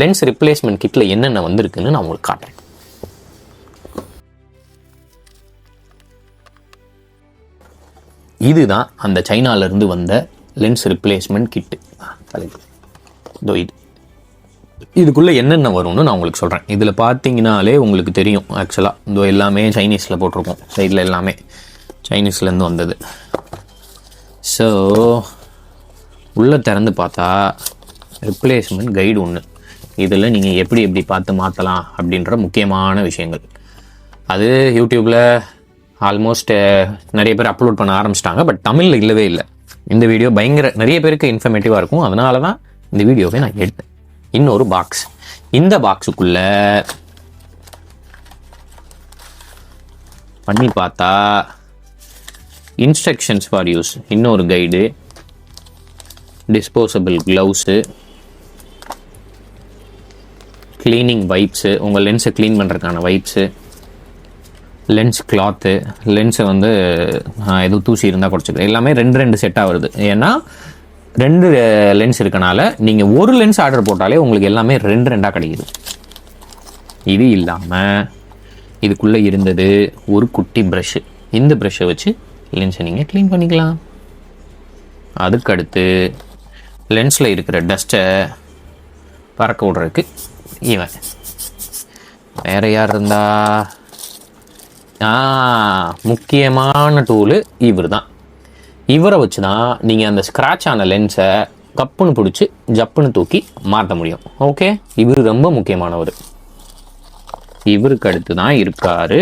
Lens replacement கிட்டில் என்னென்ன வந்திருக்குன்னு நான் உங்களுக்கு காட்டுறேன். இதுதான் அந்த சைனாலேருந்து வந்த லென்ஸ் ரிப்ளேஸ்மெண்ட் கிட்டு இதோ இது. இதுக்குள்ளே என்னென்ன வரும்னு நான் உங்களுக்கு சொல்கிறேன் இதில் பார்த்தீங்கனாலே உங்களுக்கு தெரியும் ஆக்சுவலாக இதோ எல்லாமே சைனீஸில் போட்டிருக்கோம். சைடில் எல்லாமே சைனீஸ்லேருந்து வந்தது. ஸோ உள்ளே திறந்து பார்த்தா ரிப்ளேஸ்மெண்ட் கைடு ஒன்று இதில் நீங்கள் எப்படி எப்படி பார்த்து மாற்றலாம் அப்படின்ற முக்கியமான விஷயங்கள். அது யூடியூப்பில் ஆல்மோஸ்ட் நிறைய பேர் அப்லோட் பண்ண ஆரம்பிச்சிட்டாங்க பட் தமிழில் இல்லவே இல்லை. இந்த வீடியோ பயங்கர நிறைய பேருக்கு இன்ஃபர்மேட்டிவாக இருக்கும். அதனால தான் இந்த வீடியோவை நான் எடுத்தேன். இன்னொரு பாக்ஸ் இந்த பாக்ஸுக்குள்ள பண்ணி பார்த்தா இன்ஸ்ட்ரக்ஷன்ஸ் ஃபார் யூஸ் இன்னொரு guide disposable gloves cleaning wipes உங்கள் லென்ஸை க்ளீன் பண்ணுறதுக்கான வைப்ஸு லென்ஸ் கிளாத்து லென்ஸை வந்து எதுவும் தூசி இருந்தால் குறைச்சிக்கிறேன் எல்லாமே ரெண்டு ரெண்டு செட்டாக வருது. ஏன்னா ரெண்டு லென்ஸ் இருக்கனால நீங்கள் ஒரு லென்ஸ் ஆர்டர் போட்டாலே உங்களுக்கு எல்லாமே ரெண்டு ரெண்டாக கிடைக்குது. இது இல்லாமல் இதுக்குள்ளே இருந்தது ஒரு குட்டி ப்ரஷ்ஷு இந்த ப்ரஷ்ஷை வச்சு லென்ஸை நீங்கள் க்ளீன் பண்ணிக்கலாம். அதுக்கடுத்து லென்ஸில் இருக்கிற டஸ்ட்டை பறக்க விட்றதுக்கு இவன் வேற யார் இருந்தா ஆ முக்கியமான டூலு இவர் தான் இவரை வச்சு தான் நீங்கள் அந்த ஸ்க்ராட்ச் ஆன லென்ஸை கப்புன்னு பிடிச்சி ஜப்புன்னு தூக்கி மாற்ற முடியும் ஓகே இவர் ரொம்ப முக்கியமானவர் இவருக்கு அடுத்து தான் இருக்கார்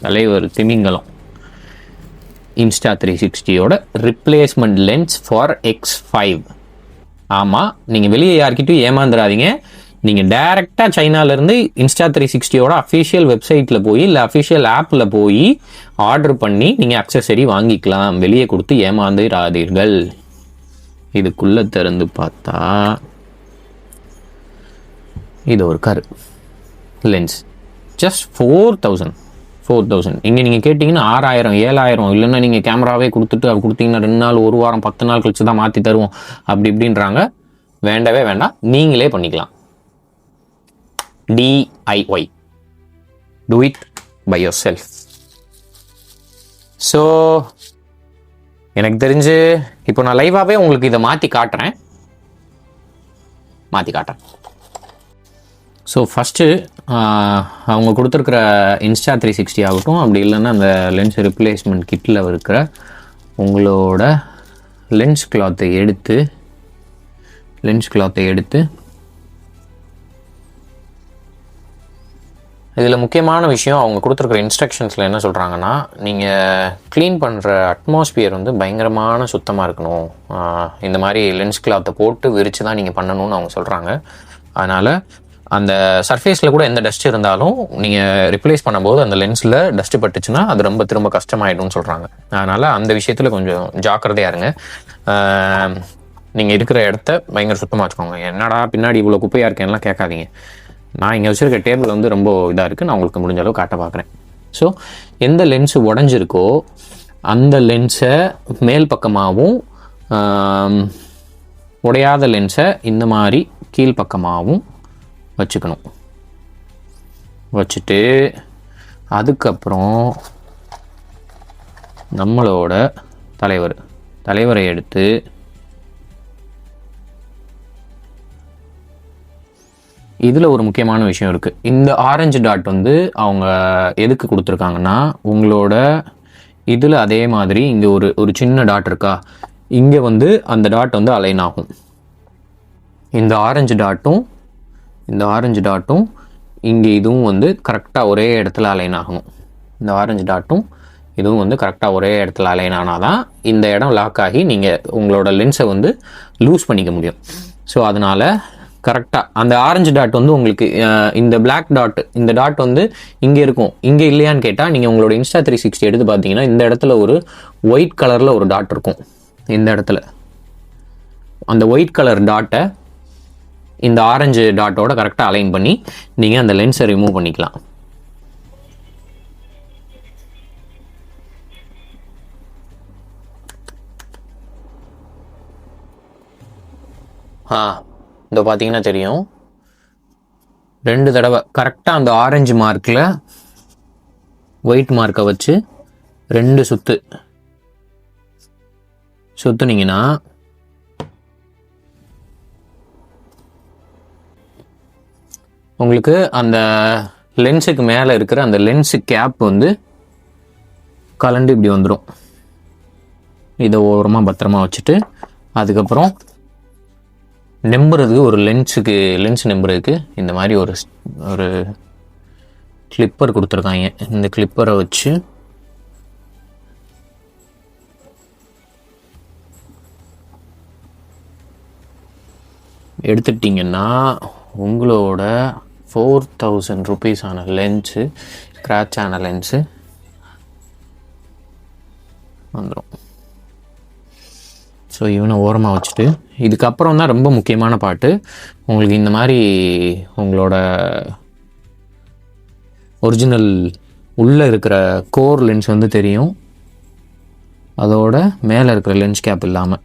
தலைவர் திமிங்கலம் Insta three சிக்ஸ்டியோட replacement lens for X five ஆமாம் நீங்கள் வெளியே யார்கிட்டையும் ஏமாந்துடாதீங்க நீங்கள் டேரெக்டாக சைனாலேருந்து இன்ஸ்டா த்ரீ சிக்ஸ்டியோட அஃபிஷியல் வெப்சைட்டில் போய் இல்லை அஃபிஷியல் ஆப்பில் போய் ஆர்டர் பண்ணி நீங்கள் அக்சசரி வாங்கிக்கலாம். வெளியே கொடுத்து ஏமாந்துடாதீர்கள் இதுக்குள்ளே திறந்து பார்த்தா இது ஒரு கரு. Lens just four thousand four thousand இங்கே நீங்கள் கேட்டிங்கன்னா ஆறாயிரம் ஏழாயிரம் இல்லைன்னா நீங்கள் கேமராவே கொடுத்துட்டு அது கொடுத்தீங்கன்னா ரெண்டு நாள் ஒரு வாரம் பத்து நாள் கழிச்சு தான் மாற்றி தருவோம். அப்படி இப்படின்றாங்க. வேண்டவே வேண்டாம். நீங்களே பண்ணிக்கலாம். DIY do it by yourself so எனக்கு தெரிஞ்சு இப்போ நான் லைவாகவே உங்களுக்கு இதை மாற்றி காட்டுறேன். மாற்றி காட்டுறேன். ஸோ ஃபஸ்ட்டு அவங்க கொடுத்துருக்குற இன்ஸ்டா த்ரீ சிக்ஸ்டி ஆகட்டும் அப்படி இல்லைன்னா அந்த லென்ஸ் ரிப்ளேஸ்மெண்ட் கிட்டில் இருக்கிற உங்களோட லென்ஸ் கிளாத்தை எடுத்து லென்ஸ் கிளாத்தை எடுத்து இதில் முக்கியமான விஷயம் அவங்க கொடுத்துருக்குற இன்ஸ்ட்ரக்ஷன்ஸில் என்ன சொல்கிறாங்கன்னா நீங்கள் க்ளீன் பண்ணுற அட்மாஸ்பியர் வந்து பயங்கரமான சுத்தமாக இருக்கணும். இந்த மாதிரி லென்ஸ் கிளாத்தை போட்டு விரித்து தான் நீங்கள் பண்ணணும்னு அவங்க சொல்கிறாங்க அதனால் அந்த சர்ஃபேஸில் கூட எந்த டஸ்ட் இருந்தாலும் நீங்கள் ரிப்ளேஸ் பண்ணும்போது அந்த லென்ஸில் டஸ்ட் பட்டுச்சுன்னா அது ரொம்ப திரும்ப கஷ்டமாயிடும்னு சொல்கிறாங்க அதனால் அந்த விஷயத்தில் கொஞ்சம் ஜாக்கிரதையாக இருங்க. நீங்கள் இருக்கிற இடத்த பயங்கர சுத்தமாக வச்சுக்கோங்க. என்னடா பின்னாடி இவ்வளோ குப்பையாக இருக்கேன்லாம் கேட்காதீங்க. நான் இங்கே வச்சுருக்க டேபிள் வந்து ரொம்ப இதாக இருக்குது நான் உங்களுக்கு முடிஞ்ச அளவு காட்ட பார்க்குறேன் ஸோ எந்த லென்ஸு உடஞ்சிருக்கோ அந்த லென்ஸை மேல் பக்கமாகவும் உடையாத லென்ஸை இந்த மாதிரி கீழ்ப்பக்கமாகவும் வச்சுக்கணும். வச்சுட்டு அதுக்கப்புறம் நம்மளோட தலைவர் தலைவரை எடுத்து இதில் ஒரு முக்கியமான விஷயம் இருக்குது இந்த ஆரஞ்சு டாட் வந்து அவங்க எதுக்கு கொடுத்துருக்காங்கன்னா உங்களோட இதில் அதே மாதிரி இங்கே ஒரு ஒரு சின்ன டாட் இருக்கா? இங்கே வந்து அந்த டாட் வந்து அலைன் ஆகும். இந்த ஆரஞ்சு டாட்டும் இந்த ஆரஞ்சு டாட்டும் இங்கே இதுவும் வந்து கரெக்டாக ஒரே இடத்துல அலைன் ஆகணும். இந்த ஆரஞ்சு டாட்டும் இதுவும் வந்து கரெக்டாக ஒரே இடத்துல அலைன் ஆனால் தான் இந்த இடம் லாக் ஆகி நீங்கள் உங்களோட லென்ஸை வந்து லூஸ் பண்ணிக்க முடியும். ஸோ அதனால் கரெக்டாக அந்த ஆரஞ்சு டாட் வந்து உங்களுக்கு இந்த பிளாக் டாட் இந்த டாட் வந்து இங்கே இருக்கும். இங்கே இல்லையான்னு கேட்டால் நீங்கள் உங்களோட இன்ஸ்டா த்ரீ சிக்ஸ்டி எடுத்து பார்த்தீங்கன்னா இந்த இடத்துல ஒரு ஒயிட் கலரில் ஒரு டாட் இருக்கும். இந்த இடத்துல. அந்த ஒயிட் கலர் டாட்டை இந்த ஆரஞ்சு டாட்டோட கரெக்டாக அலைன் பண்ணி நீங்கள் அந்த லென்ஸை ரிமூவ் பண்ணிக்கலாம். ஆ இதோ பார்த்தீங்கன்னா தெரியும். ரெண்டு தடவை கரெக்டாக அந்த ஆரஞ்சு மார்க்கில் ஒயிட் மார்க்கை வச்சு ரெண்டு சுத்து. சுத்துனீங்கன்னா உங்களுக்கு அந்த லென்ஸுக்கு மேலே இருக்கிற அந்த லென்ஸு கேப் வந்து கலண்டு இப்படி வந்துடும் இதை ஓரமாக பத்திரமா வச்சுட்டு அதுக்கப்புறம் நெம்புறதுக்கு ஒரு லென்ஸுக்கு லென்ஸ் நெம்புறதுக்கு இந்த மாதிரி ஒரு ஒரு கிளிப்பர் கொடுத்துருக்காங்க. இந்த கிளிப்பரை வச்சு எடுத்துட்டிங்கன்னா உங்களோட ஃபோர் தௌசண்ட் ருபீஸ் ஆன லென்ஸு ஸ்க்ராட்ச் ஆன லென்ஸு வந்துடும் ஸோ இவனை ஓரமாக வச்சுட்டு இதுக்கப்புறம் தான் ரொம்ப முக்கியமான பாட்டு. உங்களுக்கு இந்த மாதிரி உங்களோட ஒரிஜினல் உள்ளே இருக்கிற கோர் லென்ஸ் வந்து தெரியும். அதோட மேலே இருக்கிற லென்ஸ் கேப் இல்லாமல்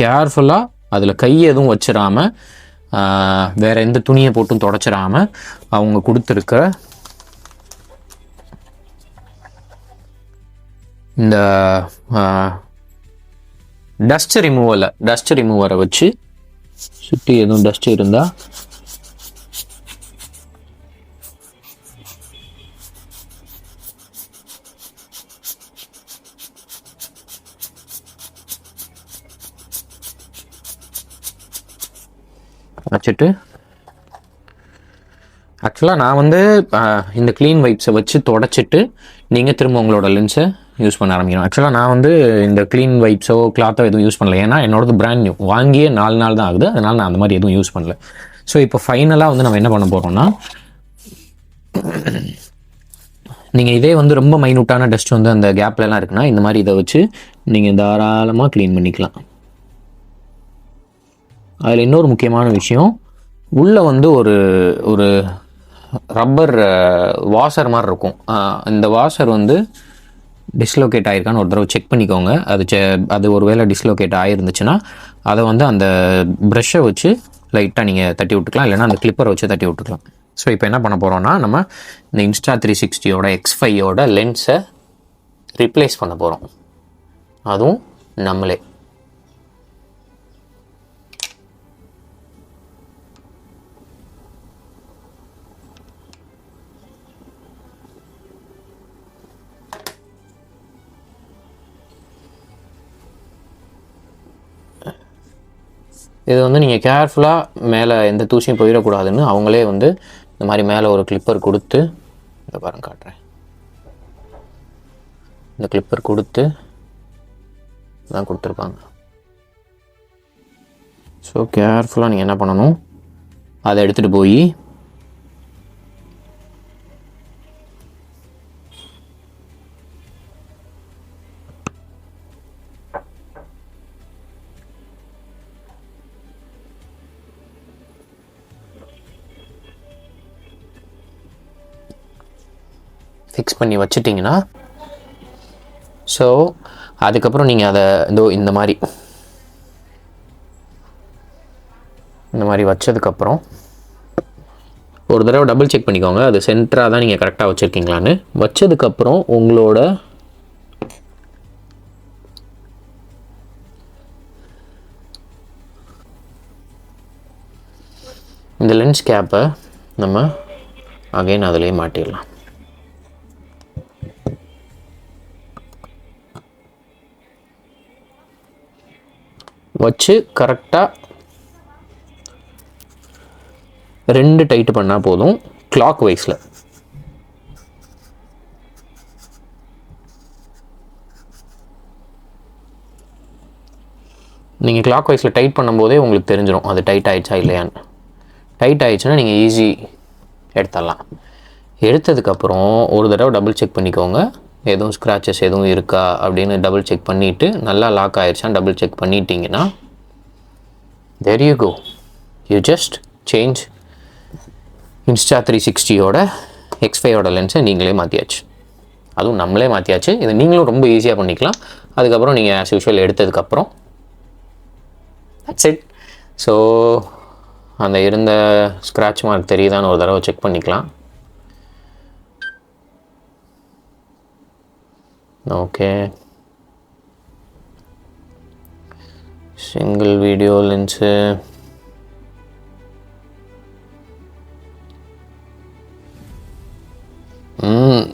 கேர்ஃபுல்லாக அதில் கை எதுவும் வச்சிடாம வேற எந்த துணியை போட்டும் தொடச்சிடாம அவங்க கொடுத்துருக்க இந்த டஸ்ட் ரிமூவலை டஸ்ட் ரிமூவரை வச்சு சுற்றி எதுவும் டஸ்ட் இருந்தால் வச்சுட்டு ஆக்சுவலாக நான் வந்து இந்த க்ளீன் வைப்ஸை வச்சு தொடச்சிட்டு நீங்கள் திரும்ப உங்களோட லென்ஸை யூஸ் பண்ண ஆரம்பிக்கணும். ஆக்சுவலாக நான் வந்து இந்த க்ளீன் வைப்ஸோ கிளாத்தோ எதுவும் யூஸ் பண்ணல. ஏன்னா என்னோடது பிராண்ட் நியூ வாங்கியே நாலு நாள் தான் ஆகுது. அதனால் நான் அந்த மாதிரி எதுவும் யூஸ் பண்ணல. ஸோ இப்போ ஃபைனலாக வந்து நம்ம என்ன பண்ண போகிறோம்னா நீங்கள் இதே வந்து ரொம்ப மைனூட்டான டஸ்ட் வந்து அந்த கேப்லலாம் இருக்குன்னா இந்த மாதிரி இதை வச்சு நீங்கள் தாராளமாக க்ளீன் பண்ணிக்கலாம். அதில் இன்னொரு முக்கியமான விஷயம் உள்ளே வந்து ஒரு ஒரு ரப்பர் வாஷர் மாதிரி இருக்கும். இந்த வாஷர் வந்து டிஸ்லோகேட் ஆகிருக்கான்னு ஒரு தடவை செக் பண்ணிக்கோங்க. அது செ அது ஒரு வேளை டிஸ்லோகேட் ஆகிருந்துச்சுன்னா அதை வந்து அந்த ப்ரெஷ்ஷை வச்சு லைட்டாக நீங்கள் தட்டி விட்டுக்கலாம். இல்லைன்னா அந்த கிளிப்பரை வச்சு தட்டி விட்டுக்கலாம். ஸோ இப்போ என்ன பண்ண போகிறோம்னா நம்ம இந்த இன்ஸ்டா த்ரீ சிக்ஸ்டியோட எக்ஸ் ஃபையோட லென்ஸை ரிப்ளேஸ் பண்ண போகிறோம் அதுவும் நம்மளே. இது வந்து நீங்கள் கேர்ஃபுல்லாக மேலே எந்த தூசியும் போயிடக்கூடாதுன்னு அவங்களே வந்து இந்த மாதிரி மேலே ஒரு கிளிப்பர் கொடுத்து இந்த பாருங்க காட்டுறேன். இந்த கிளிப்பர் கொடுத்து தான் கொடுத்துருப்பாங்க ஸோ கேர்ஃபுல்லாக நீங்கள் என்ன பண்ணணும்? அதை எடுத்துகிட்டு போய் ஃபிக்ஸ் பண்ணி வச்சிட்டிங்கன்னா ஸோ அதுக்கப்புறம் நீங்கள் அதை இதோ இந்த மாதிரி இந்த மாதிரி வச்சதுக்கப்புறம் ஒரு தடவை டபுள் செக் பண்ணிக்கோங்க. அது சென்டராக தான் நீங்கள் கரெக்டாக வச்சுருக்கீங்களான்னு. வச்சதுக்கப்புறம் உங்களோட இந்த லென்ஸ் கேப்பை நம்ம அகைன் அதிலே மாட்டிடலாம். வச்சு கரெக்டாக ரெண்டு டைட்டு பண்ணால் போதும் கிளாக் வைஸில் நீங்கள் கிளாக் வைஸில் டைட் பண்ணும்போதே உங்களுக்கு தெரிஞ்சிடும் அது டைட் ஆகிடுச்சா இல்லையான்னு. டைட் ஆகிடுச்சுன்னா நீங்கள் ஈஸி எடுத்துடலாம். எடுத்ததுக்கப்புறம் ஒரு தடவை டபுள் செக் பண்ணிக்கோங்க. எதுவும் ஸ்க்ராச்சஸ் எதுவும் இருக்கா அப்படின்னு டபுள் செக் பண்ணிவிட்டு நல்லா லாக் ஆயிடுச்சான்னு டபுள் செக் பண்ணிட்டீங்கன்னா there you go you just change Insta three சிக்ஸ்டியோட எக்ஸ்ஃபையோட லென்ஸை நீங்களே மாற்றியாச்சு அதுவும் நம்மளே மாற்றியாச்சு இதை நீங்களும் ரொம்ப ஈஸியாக பண்ணிக்கலாம். அதுக்கப்புறம் நீங்கள் ஆஸ் யூஷுவல் எடுத்ததுக்கப்புறம் தட்ஸ் இட் ஸோ அந்த இருந்த ஸ்க்ராட்ச் மார்க் தெரியுதான்னு ஒரு தடவை செக் பண்ணிக்கலாம். ஓகே சிங்கிள் வீடியோ லென்ஸு ம்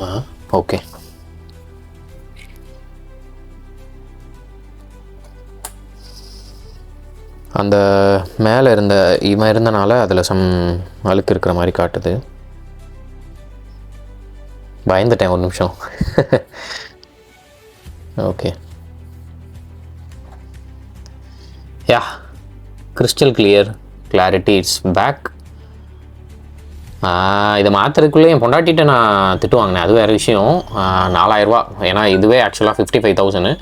ஆ ஓகே அந்த மேலே இருந்த இவன் இருந்தனால அதில் சம் அழுக்கு இருக்கிற மாதிரி காட்டுது. பயந்துட்டேன் ஒரு நிமிஷம். Okay yeah crystal clear clarity it's back இதை மாற்றுறதுக்குள்ளே என் பொண்டாட்டிகிட்ட நான் திட்டு வாங்கினேன். அது வேறு விஷயம். நாலாயிரரூவா ஏன்னா இதுவே ஆக்சுவலாக ஃபிஃப்டி ஃபைவ் தௌசண்ட்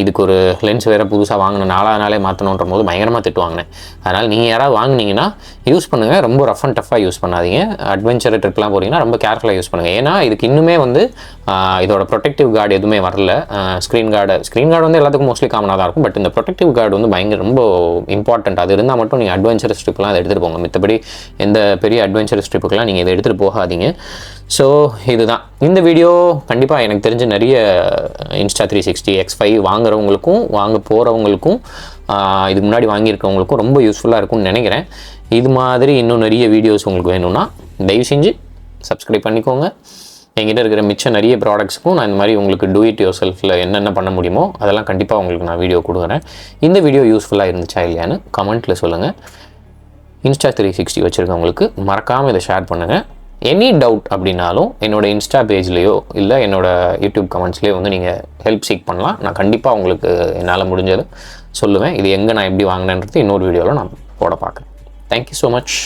இதுக்கு ஒரு லென்ஸ் வேறு புதுசாக வாங்கினேன். நாலாவது நாளே மாற்றணுன்ற போது பயங்கரமாக திட்டு வாங்கினேன். அதனால் நீங்கள் யாராவது வாங்கினீங்கன்னா யூஸ் பண்ணுங்கள் ரொம்ப ரஃப் அண்ட் டஃப்பாக யூஸ் பண்ணாதீங்க. அட்வென்ச்சர் ட்ரிப்லாம் போகிறீங்கன்னா ரொம்ப கேர்ஃபுல்லாக யூஸ் பண்ணுங்கள் ஏன்னா இதுக்கு இன்னுமே வந்து இதோட ப்ரொடெக்டிவ் கார்டு எதுவுமே வரல. ஸ்க்ரீன் கார்டு ஸ்க்ரீன் கார்டு வந்து எல்லாத்துக்கும் மோஸ்ட்லி காமனாக தான் இருக்கும். பட் இந்த ப்ரொடெக்டிவ் கார்டு வந்து பயங்கர ரொம்ப இம்பார்ட்டன்ட் அது இருந்தால் மட்டும் நீங்கள் அட்வென்ச்சர் ட்ரிப்லாம் அதை எடுத்துகிட்டு போங்க. மித்தபடி எந்த பெரிய அட்வென்ச்சர் ட்ரிப்புக்கெலாம் நீங்கள் இதை எடுத்துகிட்டு போகாதீங்க. ஸோ இதுதான். இந்த வீடியோ கண்டிப்பாக எனக்கு தெரிஞ்ச நிறைய Insta three sixty X five வாங்குறவங்களுக்கும் வாங்க போகிறவங்களுக்கும் இதுக்கு முன்னாடி வாங்கியிருக்கவங்களுக்கும் ரொம்ப யூஸ்ஃபுல்லாக இருக்கும்னு நினைக்கிறேன். இது மாதிரி இன்னும் நிறைய வீடியோஸ் உங்களுக்கு வேணும்னா தயவு செஞ்சு சப்ஸ்கிரைப் பண்ணிக்கோங்க. என்கிட்ட இருக்கிற மிச்சம் நிறைய ப்ராடக்ட்ஸ்க்கும் நான் இந்த மாதிரி உங்களுக்கு டூ இட் யோர் செல்ஃபில் என்னென்ன பண்ண முடியுமோ அதெல்லாம் கண்டிப்பாக உங்களுக்கு நான் வீடியோ கொடுக்குறேன். இந்த வீடியோ யூஸ்ஃபுல்லாக இருந்துச்சா இல்லையான்னு கமெண்ட்டில் சொல்லுங்கள் இன்ஸ்டா த்ரீ சிக்ஸ்டி வச்சுருக்கவங்களுக்கு மறக்காமல் இதை ஷேர் பண்ணுங்கள் எனி டவுட் அப்படின்னாலும் என்னோட இன்ஸ்டா பேஜ்லேயோ இல்லை என்னோடய யூடியூப் கமெண்ட்ஸ்லேயோ வந்து நீங்கள் ஹெல்ப் சீக் பண்ணலாம். நான் கண்டிப்பாக உங்களுக்கு என்னால் முடிஞ்சது சொல்லுவேன். இது எங்கே நான் எப்படி வாங்கினேன்றது இன்னொரு வீடியோவில் நான் போட பார்க்குறேன். Thank you so much